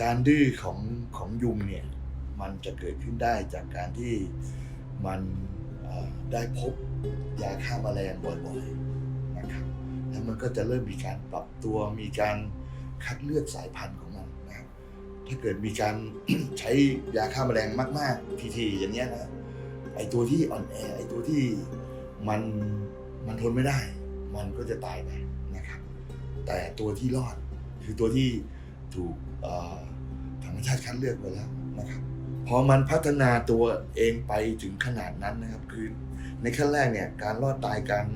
การดื้อของของยุงเนี่ยมันจะเกิดขึ้นได้จากการที่มันได้พบยาฆ่าแมลงบ่อยๆนะครับแล้วมันก็จะเริ่มมีการปรับตัวมีการคัดเลือกสายพันธุ์ของมันนะครับถ้าเกิดมีการใช้ยาฆ่าแมลงมาก ๆ ทีๆอย่างเงี้ยนะไอตัวที่อ่อนแอไอตัวที่มันมันทนไม่ได้ มันก็จะตายไปนะครับ แต่ตัวที่รอดคือตัวที่ถูก เอ่อธรรมชาติคัดเลือกไว้แล้วนะครับพอมันพัฒนาตัวเองไปถึงขนาดนั้นนะครับคือในขั้นแรกเนี่ยการรอดตายการ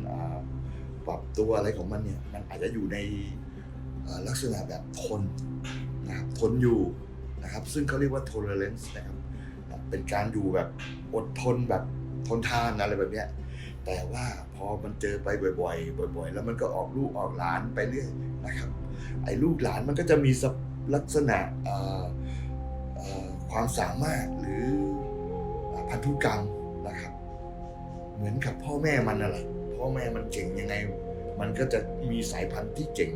ปรับตัวอะไรของมันเนี่ยมันอาจจะอยู่ในลักษณะแบบทนนะครับทนอยู่นะครับซึ่งเขาเรียกว่า tolerance นะครับเป็นการอยู่แบบอดทนแบบทนทานอะไรแบบเนี้ยแต่ว่าพอมันเจอไปบ่อยๆ บ่อย ๆ แล้วมันก็ออกลูกออกหลานไปเรื่อยนะครับ ไอ้ลูกหลานมันก็จะมีลักษณะเความสามารถหรือพันธุกรรมนะครับ เหมือนกับพ่อแม่มันน่ะแหละพ่อแม่มันเก่งยังไง มันก็จะมีสายพันธุ์ที่เก่ง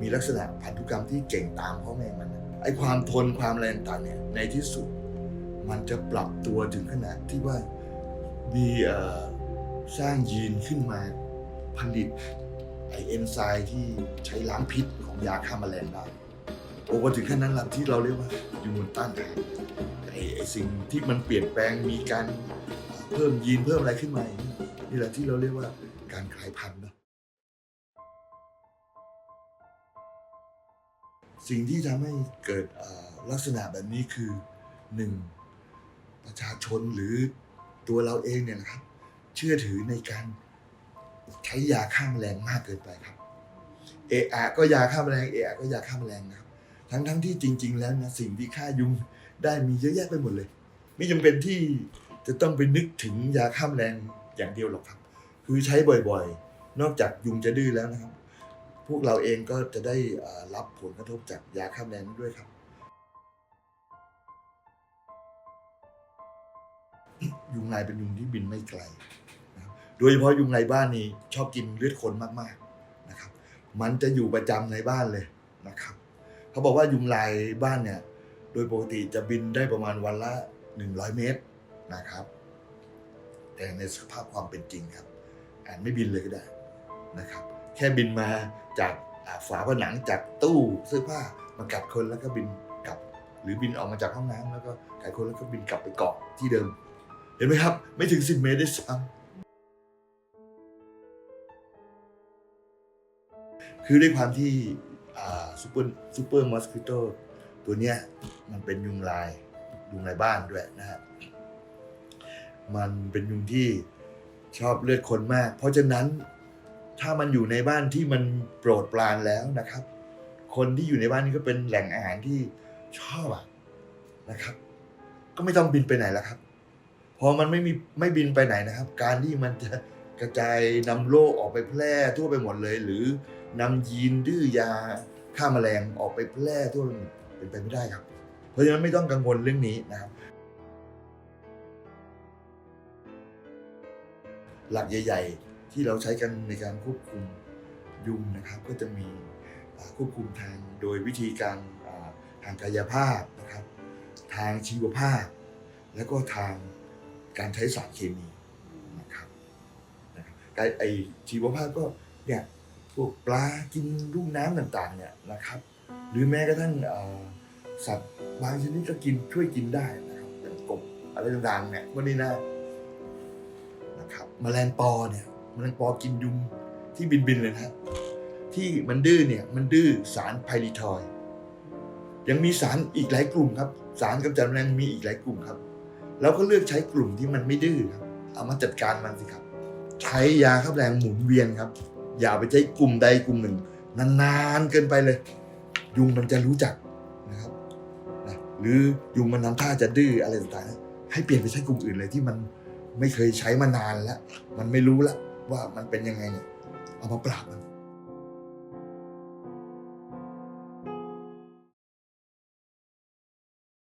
มีลักษณะพันธุกรรมที่เก่งตามพ่อแม่มันไอ้ความทนความอะไรต่างเนี่ยในที่สุด มันจะปรับตัวถึงขนาดที่ว่ามีสร้างยีนขึ้นมาผลิตไอเอนไซม์ที่ใช้ล้างพิษของยาฆ่าแมลงได้ โอ้พอถึงขั้นนั้นละที่เราเรียกว่ายูมูนต้านทานไอไอสิ่งที่มันเปลี่ยนแปลงมีการเพิ่มยีนเพิ่มอะไรขึ้นมายี่แหละที่เราเรียกว่าการกลายพันธุ์นะสิ่งที่ทำให้เกิดลักษณะแบบนี้คือหนึ่งประชาชนหรือตัวเราเองเนี่ยนะครับ เชื่อถือในการใช้ยาฆ่าแมลงมากเกินไปครับ เอะอะก็ยาฆ่าแมลงเอะอะก็ยาฆ่าแมลงนะครับ ทั้งทั้งที่จริง ๆ แล้วนะสิ่งที่ฆ่ายุงได้มีเยอะแยะไปหมดเลย ไม่จำเป็นที่จะต้องไปนึกถึงยาฆ่าแมลงอย่างเดียวหรอกครับ คือใช้บ่อยๆ นอกจากยุงจะดื้อแล้วนะครับ พวกเราเองก็จะได้รับผลกระทบจากยาฆ่าแมลงด้วยครับ ยุงลายเป็นยุงที่บินไม่ไกลโดยเฉพาะยุงลายบ้านนี่ชอบกินเลือดคนมากๆนะครับ มันจะอยู่ประจำในบ้านเลยนะครับ เขาบอกว่ายุงลายบ้านเนี่ย โดยปกติจะบินได้ประมาณวันละ 100 เมตรนะครับ แต่ในสภาพความเป็นจริงครับอาจไม่บินเลยก็ได้นะครับ แค่บินมาจากฝาผนังจากตู้เสื้อผ้ามากัดคนแล้วก็บินกลับ หรือบินออกมาจากห้องน้ำแล้วก็กัดคนแล้วก็บินกลับไปเกาะที่เดิม เห็นไหมครับ ไม่ถึง 10 เมตรได้ซ้ำคือด้วยความที่ ซูเปอร์ซูเปอร์มอสคิโตตัวเนี้ยมันเป็นยุงลายยุงลายบ้านด้วยนะฮะมันเป็นยุงที่ชอบเลือดคนมาก เพราะฉะนั้นถ้ามันอยู่ในบ้านที่มันโปรดปรานแล้วนะครับ คนที่อยู่ในบ้านนี้ก็เป็นแหล่งอาหารที่ชอบอะนะครับ ก็ไม่ต้องบินไปไหนแล้วครับ พอมันไม่มีไม่บินไปไหนนะครับ การที่มันจะ กระจายนำโรคออกไปแพร่ทั่วไปหมดเลย หรือนำยีนดื้อยาฆ่าแมลงออกไปแพร่ทั่วไปหมดเป็นไปไม่ได้ครับ เพราะฉะนั้นไม่ต้องกังวลเรื่องนี้นะครับ หลักใหญ่ ๆ ที่เราใช้กันในการควบคุมยุงนะครับ ก็จะมีควบคุมทางโดยวิธีการทางกายภาพนะครับ ทางชีวภาพ แล้วก็ทางการใช้สารเคมี นะครับการไอชีวภาพก็เนี่ยพวกปลากินลูกน้ำต่างๆเนี่ยนะครับ หรือแม้กระทั่งเอ่อสัตว์บางชนิดก็กินช่วยกินได้นะครับอย่างกบอะไรต่างๆเนี่ยพวกนี้นะนะครับแมลงปอเนี่ยแมลงปอกินยุงที่บินๆเลยนะที่มันดื้อเนี่ยมันดื้อสารไพริทอยด์ยังมีสารอีกหลายกลุ่มครับ สารกำจัดแมลงมีอีกหลายกลุ่มครับเราก็เลือกใช้กลุ่มที่มันไม่ดื้อครับเอามาจัดการมันสิครับ ใช้ยาขับแรงหมุนเวียนครับ อย่าไปใช้กลุ่มใดกลุ่มหนึ่ง นานๆเกินไปเลย ยุงมันจะรู้จักนะครับนะหรือยุงมันทำท่าจะดื้ออะไรต่างๆให้เปลี่ยนไปใช้กลุ่มอื่นเลยที่มันไม่เคยใช้มานานแล้ว มันไม่รู้แล้วว่ามันเป็นยังไงเนี่ยเอามาปราบมัน